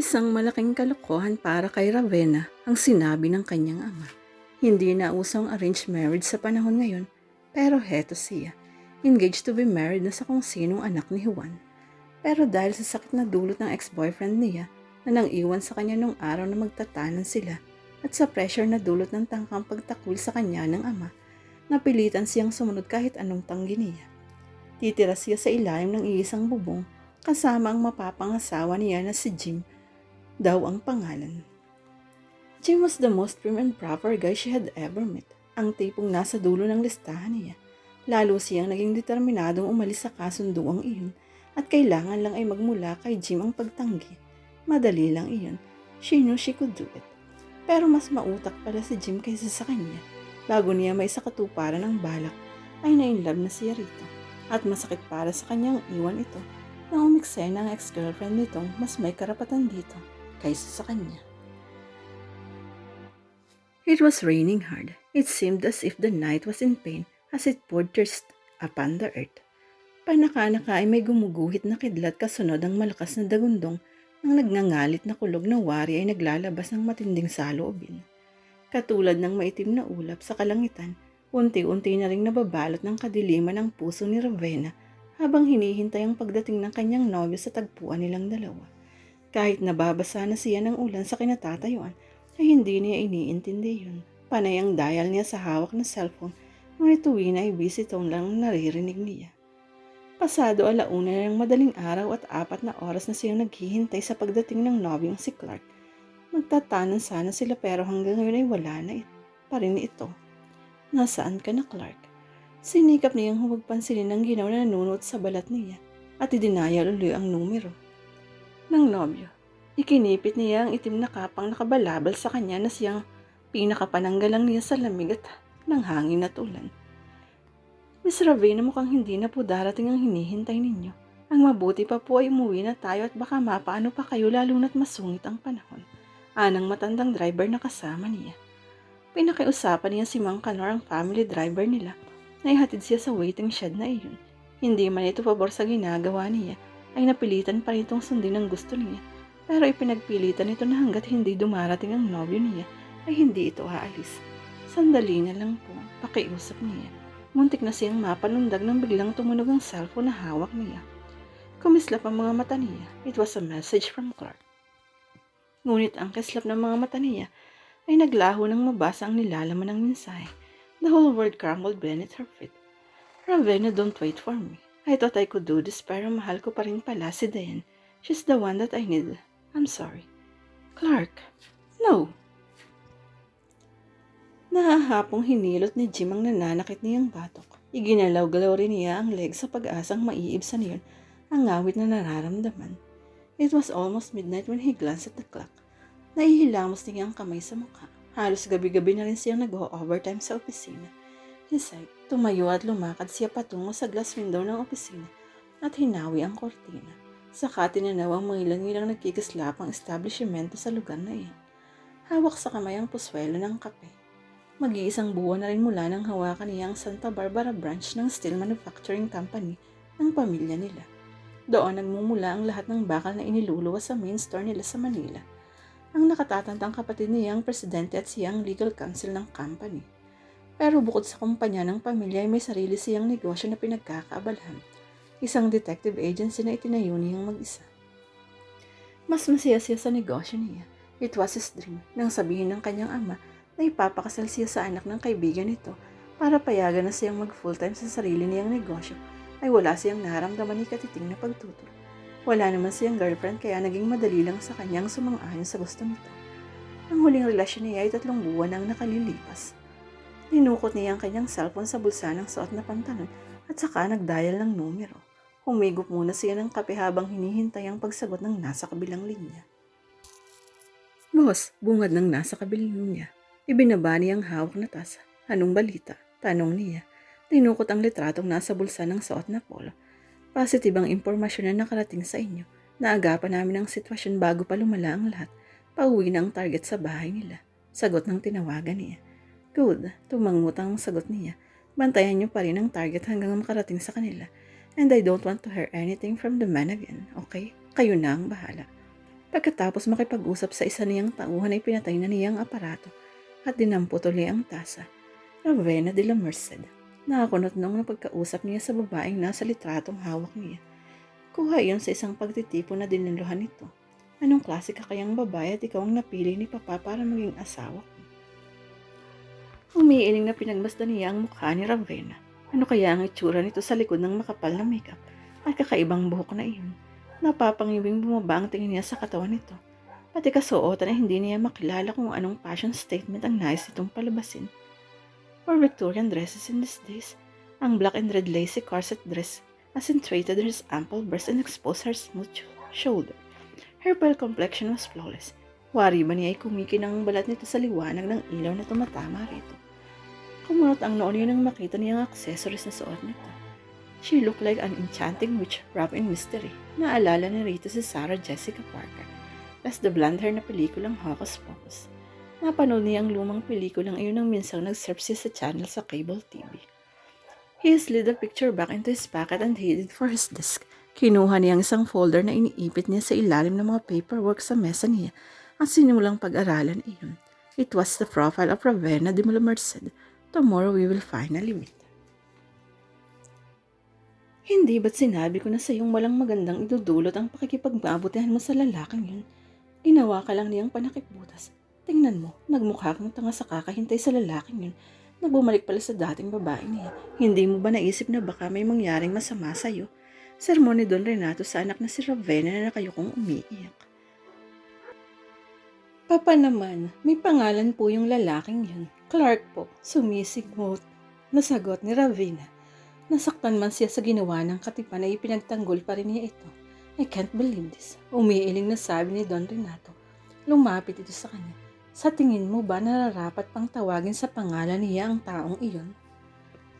Isang malaking kalokohan para kay Ravenna ang sinabi ng kanyang ama. Hindi na usong arranged marriage sa panahon ngayon, pero heto siya, engaged to be married na sa kung sinong anak ni Juan. Pero dahil sa sakit na dulot ng ex-boyfriend niya na nang iwan sa kanya nung araw na magtatanan sila at sa pressure na dulot ng tangkang pagtakwil sa kanya ng ama, napilitan siyang sumunod kahit anong tanggi niya. Titira siya sa ilalim ng iisang bubong kasama ang mapapangasawa niya na si Jim daw ang pangalan. Jim was the most prim and proper guy she had ever met. Ang tipong nasa dulo ng listahan niya. Lalo siyang naging determinadong umalis sa kasunduang iyon at kailangan lang ay magmula kay Jim ang pagtanggi. Madali lang iyon. She knew she could do it. Pero mas mautak pala si Jim kaysa sa kanya. Bago niya may sa katuparan ng balak, ay nainlove na siya rito. At masakit para sa kanyang iwan ito na umiksena ang ex-girlfriend nitong mas may karapatan dito kaysa sa kanya. It was raining hard. It seemed as if the night was in pain as it poured thirst upon the earth. Panaka-naka ay may gumuguhit na kidlat kasunod ang malakas na dagundong ng nagngangalit na kulog na wari ay naglalabas ng matinding saloobin. Katulad ng maitim na ulap sa kalangitan, unti-unti na ring nababalot ng kadiliman ang puso ni Ravenna habang hinihintay ang pagdating ng kanyang nobyo sa tagpuan nilang dalawa. Kahit nababasa na siya ng ulan sa kinatatayuan, ay hindi niya iniintindi yun. Panay ang dial niya sa hawak na cellphone, ngunit tuwi na ay busy tone lang ang naririnig niya. Pasado alauna na ng madaling araw at apat na oras na siyang naghihintay sa pagdating ng nobyong si Clark. Magtatanan sana sila pero hanggang ngayon ay wala na it, pa rin ito. Nasaan ka na Clark? Sinikap niyang huwag pansinin ang ginaw na nanunot sa balat niya at idinayal uli ang numero. Ng nobyo. Ikinipit niya ang itim na kapang nakabalabal sa kanya na siyang pinakapananggalang niya sa lamig at ng hangin at ulan. Miss Ravenna mukhang hindi na po darating ang hinihintay ninyo. Ang mabuti pa po ay umuwi na tayo at baka mapaano pa kayo lalo na't masungit ang panahon. Anang matandang driver na kasama niya. Pinakiusapan niya si Mang Kanor ang family driver nila na ihatid siya sa waiting shed na iyon. Hindi man ito pabor sa ginagawa niya, ay napilitan pa nitong sundin ang gusto niya pero ipinagpilitan nito na hanggat hindi dumarating ang nobyo niya, ay hindi ito aalis. Sandali na lang po, pakiusap niya. Muntik na siyang mapanundag nang biglang tumunog ang cellphone na hawak niya. Kumislap ang mga mata niya. It was a message from Clark. Ngunit ang kislap ng mga mata niya ay naglaho nang mabasa ang nilalaman ng mensahe. The whole world crumbled beneath her feet. Ravenna, don't wait for me. I thought I could do this pero mahal ko pa rin pala si Diane. She's the one that I need. I'm sorry. Clark, no. Nahahapong hinilot ni Jim ang nananakit niyang batok. Iginalaw-galaw rin niya ang leg sa pag-asang maiibsan niyon ang ngawit na nararamdaman. It was almost midnight when he glanced at the clock. Naihilamos niya ang kamay sa mukha. Halos gabi-gabi na rin siyang nag-overtime sa opisina. Sighed. Tumayo at lumakad siya patungo sa glass window ng opisina at hinawi ang kortina. Saka tinanaw ang mga ilang-ilang nagkikislapang establishmento sa lugar na iyon. Hawak sa kamay ang puswelo ng kape. Mag-iisang buwan na rin mula nang hawakan niya ang Santa Barbara branch ng steel manufacturing company ng pamilya nila. Doon nagmumula ang lahat ng bakal na iniluluwas sa main store nila sa Manila. Ang nakatatandang kapatid niya ang presidente at siyang legal counsel ng company. Pero bukod sa kumpanya ng pamilya ay may sarili siyang negosyo na pinagkakaabalahan isang detective agency na itinayo niyang mag-isa. Mas masaya siya sa negosyo niya. It was his dream nang sabihin ng kanyang ama na ipapakasal siya sa anak ng kaibigan nito para payagan na siyang mag full-time sa sarili niyang negosyo ay wala siyang naramdaman ni katiting na pagtutol. Wala naman siyang girlfriend kaya naging madali lang sa kanyang sumang-ayon sa gusto nito. Ang huling relasyon niya ay tatlong buwan ang nakalilipas. Ninukot niya ang kanyang cellphone sa bulsa ng suot na pantalon at saka nagdial ng numero. Humigop muna siya ng kape habang hinihintay ang pagsagot ng nasa kabilang linya. Boss, bungad ng nasa kabilang linya. Ibinaba niya ang hawak na tasa. Anong balita? Tanong niya. Tinukot ang litratong nasa bulsa ng suot na polo. Positive ang impormasyon na nakarating sa inyo. Naagapan namin ang sitwasyon bago pa lumala ang lahat. Pauwi na ang target sa bahay nila. Sagot ng tinawagan niya. Good, tumangot ang sagot niya. Bantayan niyo pa rin ang target hanggang makarating sa kanila. And I don't want to hear anything from the man again, okay? Kayo na ang bahala. Pagkatapos makipag-usap sa isa niyang tauhan ay pinatay na niya ang aparato at dinampot uli ang tasa. Ravenna de la Merced. Nakakunot nung napagkausap niya sa babaeng nasa litratong hawak niya. Kuha yun sa isang pagtitipo na diniluhan nito. Anong klase ka kayang babae at ikaw ang napili ni Papa para maging asawa ko? Umiiling na pinagmasdan niya ang mukha ni Ravenna. Ano kaya ang itsura nito sa likod ng makapal na makeup at kakaibang buhok na iyon? Napapangiwing bumaba ang tingin niya sa katawan nito. Pati kasuotan ay hindi niya makilala kung anong fashion statement ang nais itong palabasin. For Victorian dresses in these days, ang black and red lacy corset dress accentuated her ample breast and exposed her smooth shoulder. Her pale complexion was flawless. Wari ba niya ay kumikin ang balat nito sa liwanag ng ilaw na tumatama rito. Kumunot ang noon niya nang makita niya ang accessories na suot nito. She looked like an enchanting witch wrapped in mystery. Naalala ni Rita si Sarah Jessica Parker. As the blonde hair na pelikulang Hocus Pocus. Napanood niya ang lumang pelikulang iyon nang minsang nag-surf siya sa channel sa cable TV. He slid the picture back into his pocket and headed for his desk. Kinuha niya ang isang folder na iniipit niya sa ilalim ng mga paperwork sa mesa niya at sinimulang pag-aralan iyon. It was the profile of Ravenna de Merced. Tomorrow we will finally meet. Hindi ba't sinabi ko na sa iyong walang magandang idudulot ang pakikipagmabutihan mo sa lalaking yun? Ginawa ka lang niyang panakipbutas. Tingnan mo, nagmukha kang tanga sa kakahintay sa lalaking yun na bumalik pala sa dating babae niya. Hindi mo ba naisip na baka may mangyaring masama sa'yo? Sermon ni Don Renato sa anak na si Ravenna na nakayukong umiiyak. Papa naman, may pangalan po yung lalaking yun. Clark po, sumisigot. Nasagot ni Ravenna. Nasaktan man siya sa ginawa ng katipan ay ipinagtanggol pa rin niya ito. I can't believe this. Umiiling na sabi ni Don Renato. Lumapit ito sa kanya. Sa tingin mo ba nararapat pang tawagin sa pangalan niya ang taong iyon?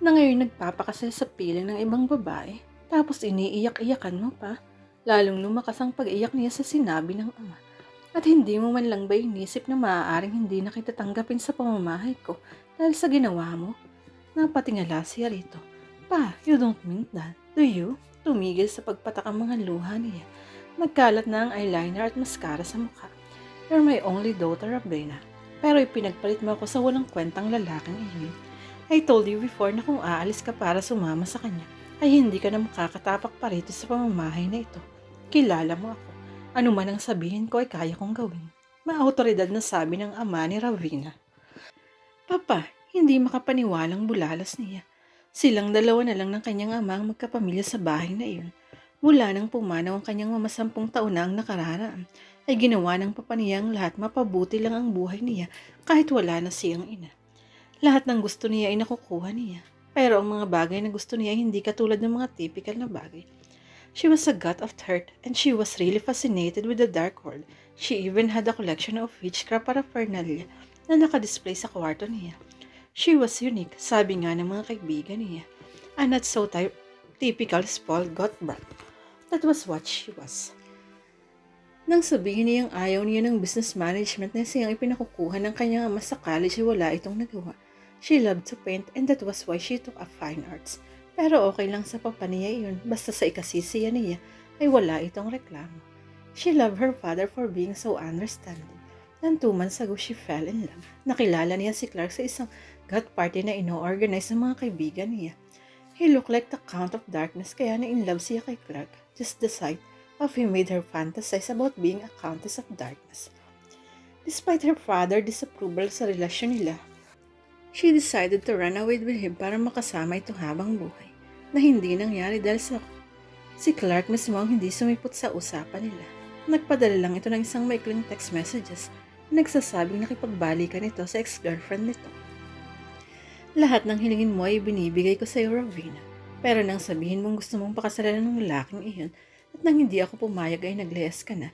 Na ngayon nagpapakasal sa piling ng ibang babae, tapos iniiyak-iyakan mo pa. Lalong lumakas ang pag-iyak niya sa sinabi ng ama. At hindi mo man lang ba inisip na maaaring hindi na kita tanggapin sa pamamahay ko dahil sa ginawa mo? Napatingala siya rito. Pa, you don't mean that, do you? Tumigil sa pagpatak ang mga luha niya. Nagkalat na ang eyeliner at mascara sa mukha. You're my only daughter, Rabrina. Pero ipinagpalit mo ako sa walang kwentang lalaking iyon. I told you before na kung aalis ka para sumama sa kanya, ay hindi ka na makakatapak pa rito sa pamamahay na ito. Kilala mo ako. Ano man ang sabihin ko ay kaya kong gawin. Maautoridad na sabi ng ama ni Ravina. Papa, hindi makapaniwalang bulalas niya. Silang dalawa na lang ng kanyang ama ang magkapamilya sa bahay na iyon. Mula nang pumanaw ang kanyang mamasampung taon na ang nakararaan, ay ginawa ng papa niya ang lahat mapabuti lang ang buhay niya kahit wala na siyang ina. Lahat ng gusto niya ay nakukuha niya. Pero ang mga bagay na gusto niya ay hindi katulad ng mga typical na bagay. She was a god of hurt and she was really fascinated with the dark world. She even had a collection of witchcraft paraphernalia na nakadisplay sa kwarto niya. She was unique, sabi nga ng mga kaibigan niya. And not so type, typical spoiled got brat. That was what she was. Nang sabihin niyang ayaw niya ng business management na siyang ipinakukuha ng kanyang ama sa college wala itong nagawa. She loved to paint and that was why she took a fine arts. Pero okay lang sa papa niya yun, basta sa ikasisiya niya ay wala itong reklamo. She loved her father for being so understanding. Then two months ago, she fell in love. Nakilala niya si Clark sa isang gut party na ino-organize ng mga kaibigan niya. He looked like the Count of Darkness kaya na-in love siya kay Clark. Just the sight of him made her fantasize about being a Countess of Darkness. Despite her father disapproval sa relasyon nila, she decided to run away with him para makasama ito habang buhay. Na hindi nangyari dahil sa si Clark mismo ang hindi sumipot sa usapan nila. Nagpadala lang ito ng isang maikling text messages na nagsasabing nakipagbalikan ito sa ex-girlfriend nito. Lahat ng hilingin mo ay binibigay ko sa iyo, Ravina. Pero nang sabihin mong gusto mong pakasalan ng lalaking iyon at nang hindi ako pumayag ay naglehas ka na,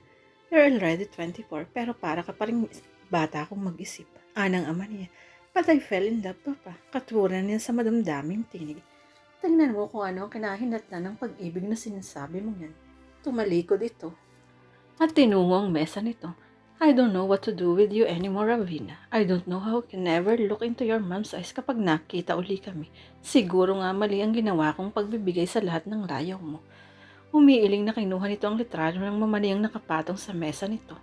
you're already 24 pero para ka pa rin bata akong mag-isip. Anang ama niya. But I fell in love, Papa. Katwuran niya sa madamdaming tinig. Tingnan mo kung ano ang kinahinatnan ng pag-ibig na sinasabi mo yan. Tumalikod ito. At tinungo ang mesa nito. I don't know what to do with you anymore, Ravina. I don't know how I can never look into your mom's eyes kapag nakita uli kami. Siguro nga mali ang ginawa kong pagbibigay sa lahat ng rayaw mo. Umiiling na kinuha nito ang litrato ng mamaniyang nakapatong sa mesa nito.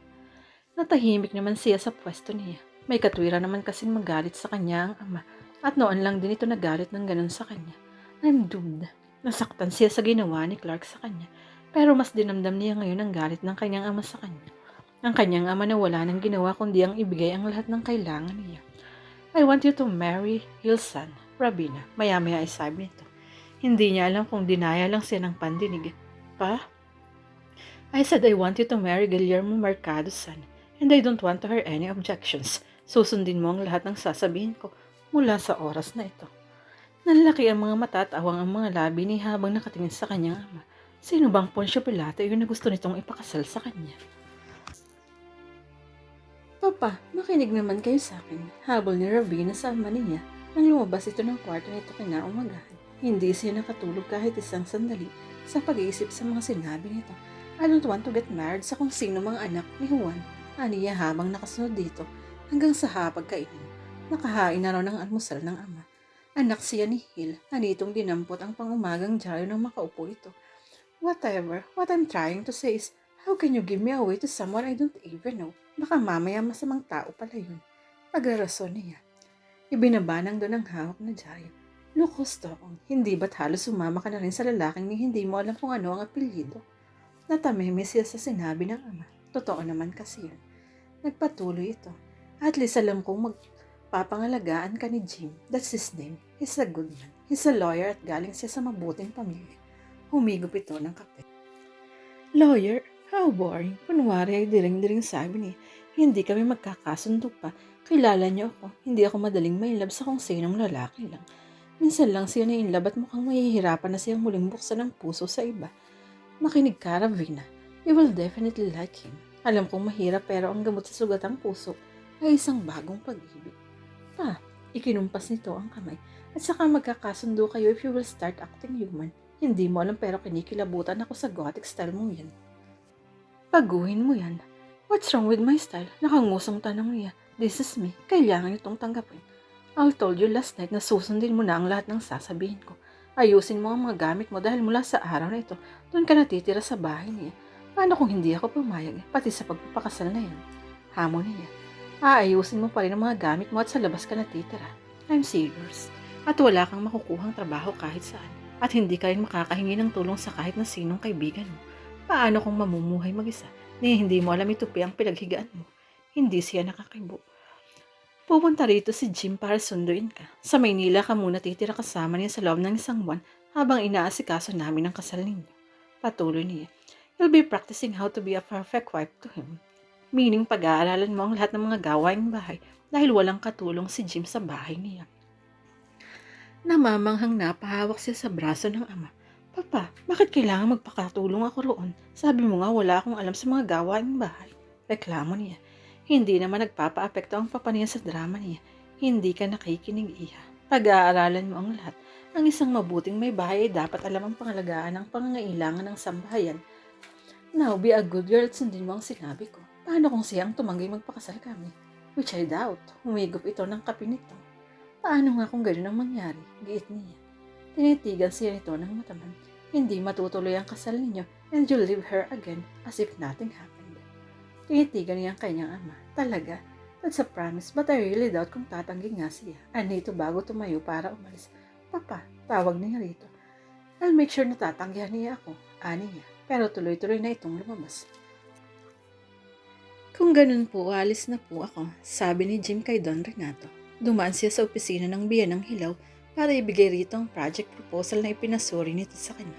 Natahimik naman siya sa pwesto niya. May katwiran naman kasing magalit sa kanya ang ama at noon lang din ito nagalit ng ganun sa kanya. I'm doomed. Nasaktan siya sa ginawa ni Clark sa kanya pero mas dinamdam niya ngayon ang galit ng kanyang ama sa kanya. Ang kanyang ama na wala nang ginawa kundi ang ibigay ang lahat ng kailangan niya. I want you to marry Hilson, Rabina. Maya-maya ay sabi nito. Hindi niya alam kung dinaya lang siya ng pandinig. Pa? I said I want you to marry Guillermo Mercado's son and I don't want to hear any objections. Susundin mo ang lahat ng sasabihin ko mula sa oras na ito. Nanlaki ang mga mata at awang ang mga labi ni habang nakatingin sa kanyang ama. Sino bang Poncio Pilato yun na gusto nitong ipakasal sa kanya? Papa, makinig naman kayo sa akin. Habol ni Rabina sa ama niya nang lumabas ito ng kwarto nito kinaumagahan. Hindi siya nakatulog kahit isang sandali sa pag-iisip sa mga sinabi nito. I don't want to get married sa kung sino mga anak ni Juan. Aniya habang nakasunod dito hanggang sa hapag kainin. Nakahain na raw ng almusal ng ama. Anak siya ni Hill, anitong dinampot ang pangumagang dyaryo nang makaupo ito. Whatever, what I'm trying to say is, how can you give me away to someone I don't even know? Baka mamaya masamang tao pala yun. Pag-arason niya. Ibinabanang doon ang hawak na dyaryo. Lukos to akong, hindi ba't halos sumama ka na rin sa lalaking ni hindi mo alam kung ano ang apelyido? Natameme siya sa sinabi ng ama. Totoo naman kasi yun. Nagpatuloy ito. At least alam kong magpapangalagaan ka ni Jim. That's his name. He's a good man. He's a lawyer at galing siya sa mabuting pamilya. Humigop ito ng kape. Lawyer? How boring. Kunwari ay diring-diring sabi niya. Hindi kami magkakasundo pa. Kilala niyo ako. Hindi ako madaling may love sa kung sinong lalaki lang. Minsan lang siya na inlove at mukhang mahihirapan na siyang muling buksan ang puso sa iba. Makinig ka, Ravina. You will definitely like him. Alam kong mahirap pero ang gamot sa sugatang puso ay isang bagong pag-ibig. Pa, ikinumpas nito ang kamay at saka magkakasundo kayo if you will start acting human. Hindi mo alam pero kinikilabutan ako sa gothic style mo yan. Paguhin mo yan. What's wrong with my style? Nakangusong tanong niya. This is me. Kailangan itong tanggapin. I told you last night na susundin mo na ang lahat ng sasabihin ko. Ayusin mo ang mga gamit mo dahil mula sa araw na ito, doon ka natitira sa bahay niya. Paano kung hindi ako pumayag, pati sa pagpapakasal na yan? Hamon niya. Aayusin mo pa rin ang mga gamit mo at sa labas ka natitira. I'm serious. At wala kang makukuhang trabaho kahit saan. At hindi ka rin makakahingi ng tulong sa kahit na sinong kaibigan mo. Paano kung mamumuhay mag-isa? Ni hindi mo alam itupi ang pinaghigaan mo. Hindi siya nakakibo. Pupunta rito si Jim para sunduin ka. Sa Maynila ka muna titira kasama niya sa loob ng isang buwan habang inaasikaso namin ang kasal ninyo. Patuloy niya. You'll be practicing how to be a perfect wife to him. Meaning pag-aaralan mo ang lahat ng mga gawaing bahay dahil walang katulong si Jim sa bahay niya. Namamanghang napahawak siya sa braso ng ama. Papa, bakit kailangan magpakatulong ako roon? Sabi mo nga wala akong alam sa mga gawaing bahay. Reklamo niya. Hindi naman nagpapa-apekto ang papa niya sa drama niya. Hindi ka nakikinig iya. Pag-aaralan mo ang lahat. Ang isang mabuting may bahay ay dapat alam ang pangalagaan ng pangangailangan ng sambahayan. Now, be a good girl at sundin mo ang sinabi ko. Paano kung siyang tumanggi magpakasal kami? Which I doubt. Humigop ito ng kape nito. Paano nga kung gano'n ang mangyari? Giit niya. Tinitigan siya nito ng mataman. Hindi matutuloy ang kasal ninyo and you'll leave her again as if nothing happened. Tinitigan niya ang kanyang ama. Talaga? That's a promise but I really doubt kung tatanggi nga siya. Anito bago tumayo para umalis. Papa, tawag niya rito. I'll make sure na tatanggihan niya ako. Ani niya. Pero tuloy-tuloy na itong lumabas. Kung ganun po, alis na po ako, sabi ni Jim kay Don Renato. Dumaan siya sa opisina ng biyan ng hilaw para ibigay rito ang project proposal na ipinasuri nito sa kanya.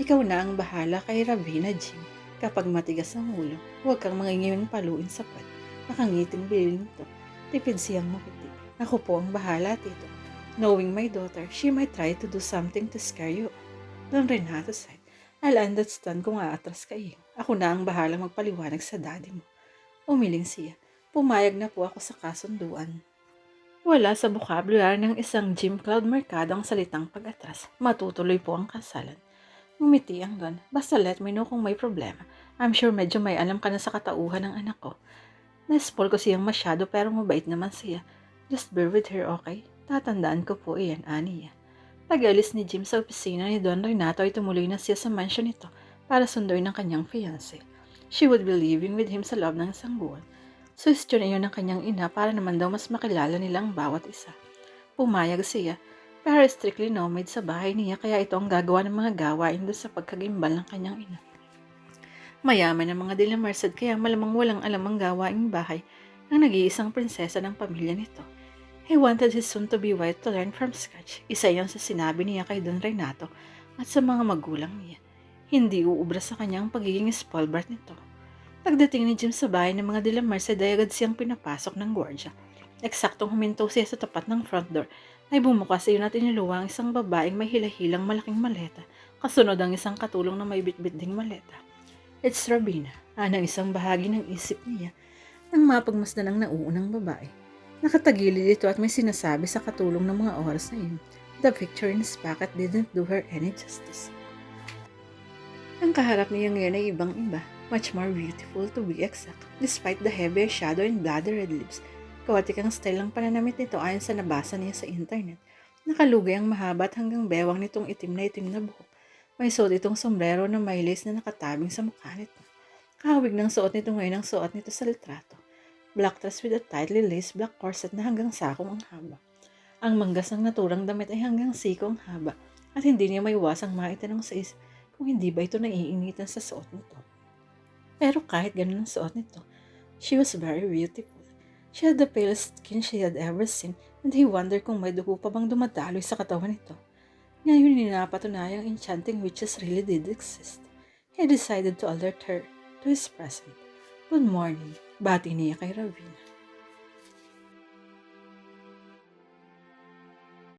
Ikaw na ang bahala kay Ravina Jim. Kapag matigas ang ulo, huwag kang mangingiming paluin sa pat. Nakangiting bilin nito. Tipid siyang mapiti. Ako po ang bahala, tito. Knowing my daughter, she might try to do something to scare you. Don Renato said, I'll understand kung aatras ka iyo. Ako na ang bahalang magpaliwanag sa daddy mo. Umiling siya. Pumayag na po ako sa kasunduan. Wala sa vocabulary ng isang Jim Cloud Mercado ang salitang pag-atras. Matutuloy po ang kasalan. Ngumiti ang Don. Basta let me know kung may problema. I'm sure medyo may alam ka na sa katauhan ng anak ko. Na-spoil ko siyang masyado pero mabait naman siya. Just bear with her, okay? Tatandaan ko po iyan, ani niya. Pag-alis ni Jim sa opisina ni Don Renato ay tumuloy na siya sa mansion nito para sunduin ang kanyang fiancé. She would be living with him sa loob ng isang buwan. Suggestion iyon ng kanyang ina para naman daw mas makilala nilang bawat isa. Pumayag siya, pero strictly nomad sa bahay niya kaya ito ang gagawa ng mga gawain doon sa pagkagimbal ng kanyang ina. Mayaman ang mga Dila Merced kaya malamang walang alam ang gawaing bahay ng nag-iisang prinsesa ng pamilya nito. He wanted his soon-to-be wife to learn from scratch. Isa yan sa sinabi niya kay Don Renato at sa mga magulang niya. Hindi uubra sa kanya ang pagiging spoilbrat nito. Pagdating ni Jim sa bahay ng mga Dila Merced ay agad siyang pinapasok ng gwardya. Eksaktong huminto siya sa tapat ng front door ay bumukas iyon at iniluwa ang isang babaeng may hilahilang malaking maleta. Kasunod ang isang katulong na may bitbit ding maleta. It's Rabina, anang isang bahagi ng isip niya nang mapagmasdan ang nauunang babae. Nakatagilid ito at may sinasabi sa katulong ng mga oras na yun. The picture in his pocket didn't do her any justice. Ang kaharap niya ngayon ay ibang-iba, much more beautiful to be exact, despite the heavy shadow and bloody red lips. Kawatik ang style ng pananamit nito ayon sa nabasa niya sa internet. Nakalugay ang mahaba hanggang bewang nitong itim na itim na buhok. May suot itong sombrero na may lace na nakatabing sa mukha nito. Kahawig ng suot nito ngayon ang suot nito sa litrato. Black dress with a tightly laced black corset na hanggang sakong ang haba. Ang manggas ng naturang damit ay hanggang siko ang haba at hindi niya maiwasang maitanong sa isip kung hindi ba ito naiinitan sa suot nito. Pero kahit ganun ang suot nito, she was very beautiful. She had the palest skin she had ever seen and he wondered kung may dugo pa bang dumadaloy sa katawan nito. Ngayon hindi napatunayang enchanting witches really did exist. He decided to alert her to his present. Good morning, bati niya kay Ravina.